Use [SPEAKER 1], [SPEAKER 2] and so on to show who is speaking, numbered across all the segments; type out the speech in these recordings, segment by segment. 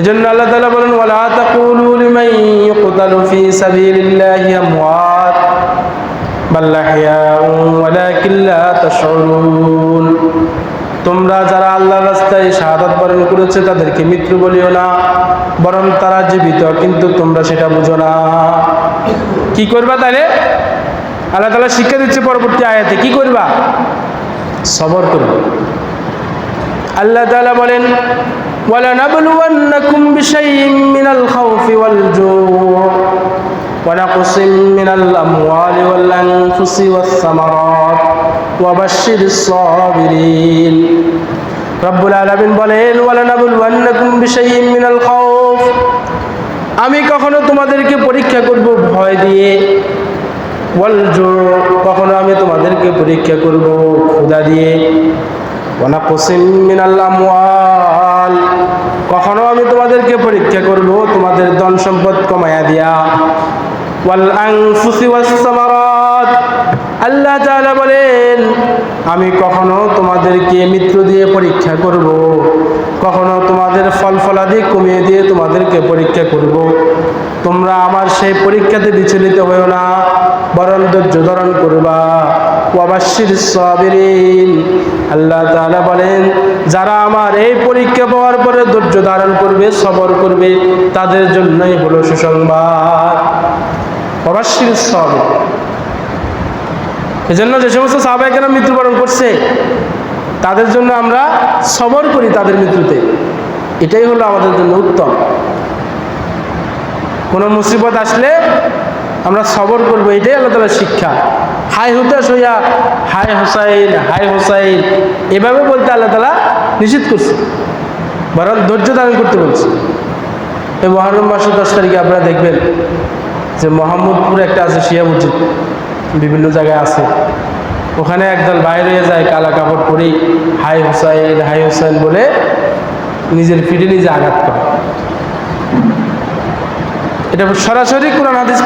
[SPEAKER 1] এজন্য আল্লাহ তাআলা বলেন, ওয়ালা তাকুলু লিমান ইউকতালু ফি সাবিলিল্লাহি আমওয়াত, বাল আহইয়াউ ওয়ালাকিন লা তাশউরুন. তোমরা যারা আল্লাহর রাস্তায় শাহাদাত বরণ করেছে, তাদেরকে মৃত্যু বলিও না, বরং তারা জীবিত, কিন্তু তোমরা সেটা বুঝো না। কি করবা তাহলে আল্লাহ তালা শিক্ষা দিচ্ছে পরবর্তী আয়াতে, কি করবা? সবর করবে আল্লাহ তালা বলেন ولنبلونكم بشيء من الخوف والجوع ونقص من الأموال والأنفس والثمرات وبشر الصابرين رب العالمين বলেন ولنبلونكم بشيء من الخوف আমি কখনো তোমাদেরকে পরীক্ষা করব ভয় দিয়ে ওয়ালজু কখনো আমি তোমাদেরকে পরীক্ষা করব ক্ষুধা দিয়ে ওয়ানাকুসিম মিনাল আমওয়াল কখনো আমি তোমাদেরকে পরীক্ষা করব, তোমাদের ধন সম্পদ কমায়া দিয়া। আল্লাহ বলেন, আমি কখনো তোমাদেরকে মৃত্যু দিয়ে পরীক্ষা করব, কখনো তোমাদের ফল ফলাদি কমিয়ে দিয়ে তোমাদেরকে পরীক্ষা করব। তোমরা আমার সেই পরীক্ষাতে বিচলিত হয়েও না, বরং ধৈর্য ধারণ করবা। ওয়াবাশির সাবিরিন। আল্লাহ তাআলা বলেন, যারা আমার এই পরীক্ষা পাওয়ার পরে ধৈর্য ধারণ করবে, সবর করবে, তাদের জন্যই হলো সুসংবাদ। ওয়াবাশির সাবির এজন্য যে সমস্ত সাহাবাহিকেরা মৃত্যুবরণ করছে, তাদের জন্য আমরা সবর করি তাদের মৃত্যুতে। এটাই হলো আমাদের জন্য উত্তম। কোনো মুসিবত আসলে আমরা সবর করব, এটাই আল্লাহ তালার শিক্ষা। হাই হুতাশ হইয়া হাই হোসাইন হাই হোসাইন। এভাবে বলতে আল্লাহ তালা নিষেধ করছে। বরং ধৈর্য ধারণ করতে বলছে। এই মহারম মাসের দশ তারিখে আপনারা দেখবেন যে মোহাম্মদপুরে একটা আছে শিয়া মসজিদ। বিভিন্ন জায়গায় আছে। ওখানে একদল বাইরে যায়, কালা কাপড় পরেই হাই হুসাইন হাই হুসাইন বলে নিজের পিঠে নিজে আঘাত করে। এটা সরাসরি কোরআন হাদিস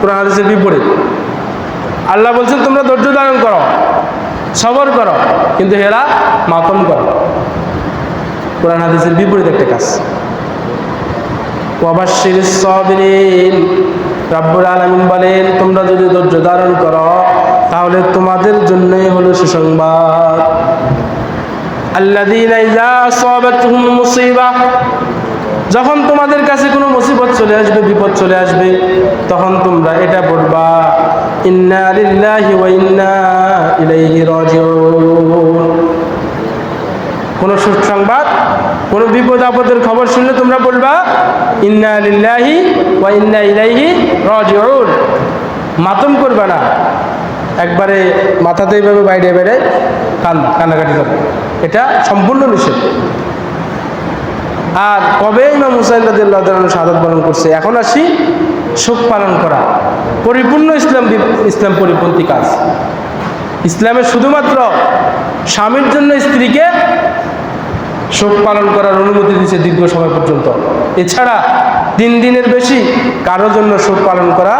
[SPEAKER 1] কোরআন হাদিসের বিপরীত। আল্লাহ বলছেন, তোমরা ধৈর্য ধারণ করো, সবর করো, কিন্তু হেরা মাতম করো। কোরআন হাদিসের বিপরীত একটা কাজ। ওয়াবাশির সাবিরিন। রাব্বুল আলামিন বলেন, তোমরা যদি ধৈর্য ধারণ করো, তাহলে তোমাদের জন্যই হলো সুসংবাদ। যখন তোমাদের কাছে কোনো মুসিবত চলে আসবে, বিপদ চলে আসবে, তখন তোমরা এটা বলবা। ইন্না লিল্লাহি ওয়া ইন্না ইলাইহি রাজিউন। কোনো সুসংবাদ, কোনো বিপদ আপদের খবর শুনলে তোমরা বলবা, ইন্না লিল্লাহি ওয়া ইন্না ইলাইহি রাজিউন। মাতম করবে না। একবারে মাথাতে এইভাবে বাইরে বেড়ে কান, কান্নাকাটি করবে এটা সম্পূর্ণ নিষেধ। আর কবে ইমাম হুসাইন রাদিয়াল্লাহু তাআলা শাহাদাত বরণ করছে? এখন আসি শোক পালন করা। পরিপূর্ণ ইসলাম ইসলাম পরিপন্থী কাজ। ইসলামে শুধুমাত্র স্বামীর জন্য স্ত্রীকে শোক পালন করার অনুমতি দিচ্ছে দীর্ঘ সময় পর্যন্ত। এছাড়া তিন দিনের বেশি কারোর জন্য শোক পালন করা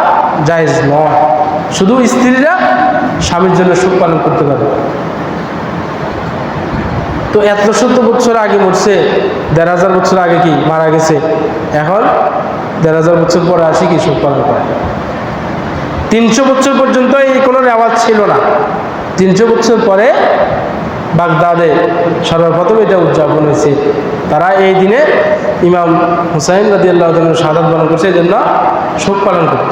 [SPEAKER 1] জায়েজ নয়। শুধু স্ত্রীরা স্বামীর জন্য শোক পালন করতে পারে তো এত শত বছর আগে মরছে, দেড় হাজার বছর আগে কি মারা গেছে? এখন দেড় হাজার বছর পরে আসি কি শোক পালন করে তিনশো বছর পর্যন্ত এই কোনো রেওয়াজ ছিল না। তিনশো বছর পরে বাগদাদে সর্বপ্রথম এটা উদযাপন হয়েছে। তারা এই দিনে ইমাম হুসাইন রাজি আল্লাহ সাদাত পালন করছে, এই জন্য শোক পালন করত